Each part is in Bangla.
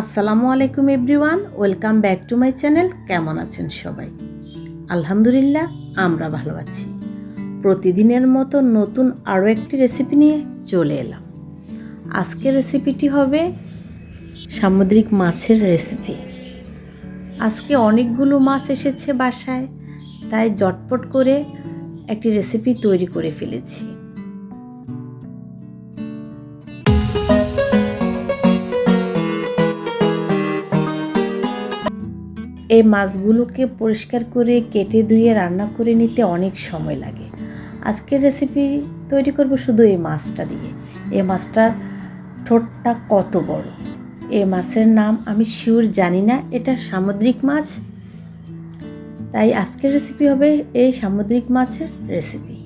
আসসালামু আলাইকুম everyone, welcome back to my channel, কেমন আছেন সবাই? আলহামদুলিল্লাহ, আমরা ভালো আছি। প্রতিদিনের মতো নতুন আরও একটি রেসিপি নিয়ে চলে এলাম। আজকের রেসিপিটি হবে সামুদ্রিক মাছের রেসিপি। আজকে অনেকগুলো মাছ এসেছে বাসায়, তাই জটপট করে একটি রেসিপি তৈরি করে ফেলেছি। এই মাছগুলোকে পরিষ্কার করে কেটে ধুয়ে রান্না করে নিতে অনেক সময় লাগে। আজকের রেসিপি তৈরি করব শুধু এই মাছটা দিয়ে। এই মাছটার ঠোঁটটা কত বড়? এই মাছের নাম আমি শিওর জানি না, এটা সামুদ্রিক মাছ। তাই আজকের রেসিপি হবে এই সামুদ্রিক মাছের রেসিপি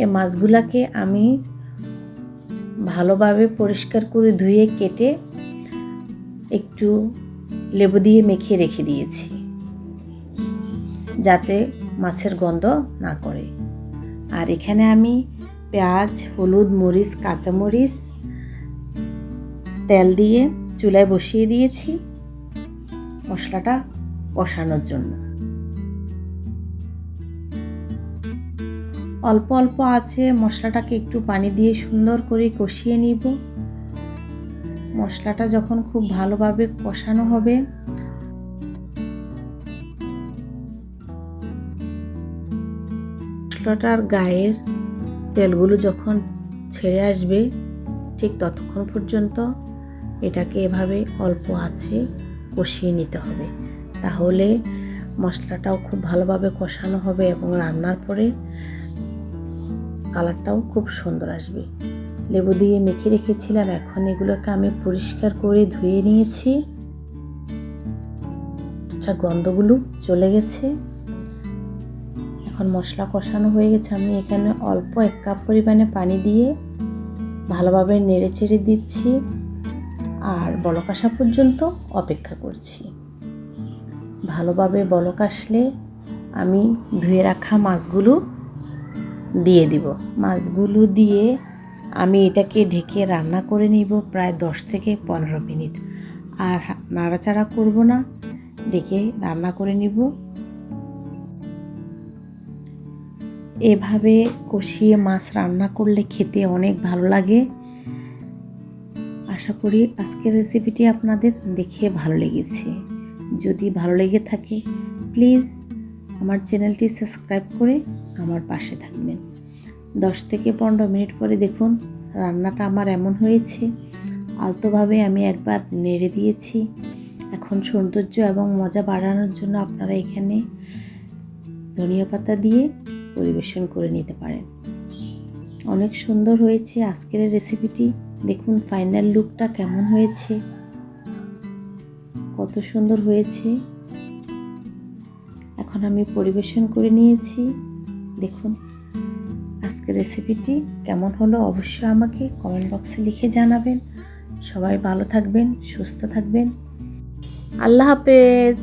এই মাছগুলাকে আমি ভালোভাবে পরিষ্কার করে ধুয়ে কেটে একটু লেবু দিয়ে মেখে রেখে দিয়েছি, যাতে মাছের গন্ধ না করে। আর এখানে আমি পেঁয়াজ, হলুদ, মরিচ, কাঁচামরিচ তেল দিয়ে চুলায় বসিয়ে দিয়েছি মশলাটা কষানোর জন্য। অল্প অল্প আছে, মশলাটাকে একটু পানি দিয়ে সুন্দর করে কষিয়ে নিব। মশলাটা যখন খুব ভালোভাবে কষানো হবে, মশলাটার গায়ের তেলগুলো যখন ছেড়ে আসবে, ঠিক ততক্ষণ পর্যন্ত এটাকে এভাবে অল্প আছে কষিয়ে নিতে হবে। তাহলে মশলাটাও খুব ভালোভাবে কষানো হবে এবং রান্নার পরে কালারটাও খুব সুন্দর আসবে। লেবু দিয়ে মেখে রেখেছিলাম এখন এগুলোকে আমি পরিষ্কার করে ধুয়ে নিয়েছি। গন্ধগুলো চলে গেছে। এখন মশলা কষানো হয়ে গেছে। আমি এখানে অল্প এক কাপ পরিমাণে পানি দিয়ে ভালোভাবে নেড়ে চেড়ে দিচ্ছি আর বলক আসা পর্যন্ত অপেক্ষা করছি। ভালোভাবে বলক আসলে আমি ধুয়ে রাখা মাছগুলো দিয়ে দিব। মাছগুলো দিয়ে আমি এটাকে ঢেকে রান্না করে নিব প্রায় দশ থেকে পনেরো মিনিট। আর নাড়াচাড়া করব না, ঢেকে রান্না করে নিব। এভাবে কষিয়ে মাছ রান্না করলে খেতে অনেক ভালো লাগে। আশা করি আজকের রেসিপিটি আপনাদের দেখে ভালো লেগেছে। যদি ভালো লেগে থাকে, প্লিজ আমার চ্যানেলটি সাবস্ক্রাইব করে আমার পাশে থাকবেন। দশ থেকে পনেরো মিনিট পরে দেখুন রান্নাটা আমার এমন হয়েছে। আলতোভাবে আমি একবার নেড়ে দিয়েছি। এখন সৌন্দর্য এবং মজা বাড়ানোর জন্য আপনারা এখানে ধনিয়া পাতা দিয়ে পরিবেশন করে নিতে পারেন। অনেক সুন্দর হয়েছে আজকের রেসিপিটি। দেখুন ফাইনাল লুকটা কেমন হয়েছে। কত সুন্দর হয়েছে। এখন আমি পরিবেশন করে নিয়েছি। দেখুন আজকের রেসিপিটি কেমন হলো অবশ্যই আমাকে কমেন্ট বক্সে লিখে জানাবেন। সবাই ভালো থাকবেন, সুস্থ থাকবেন। আল্লাহ হাফেজ।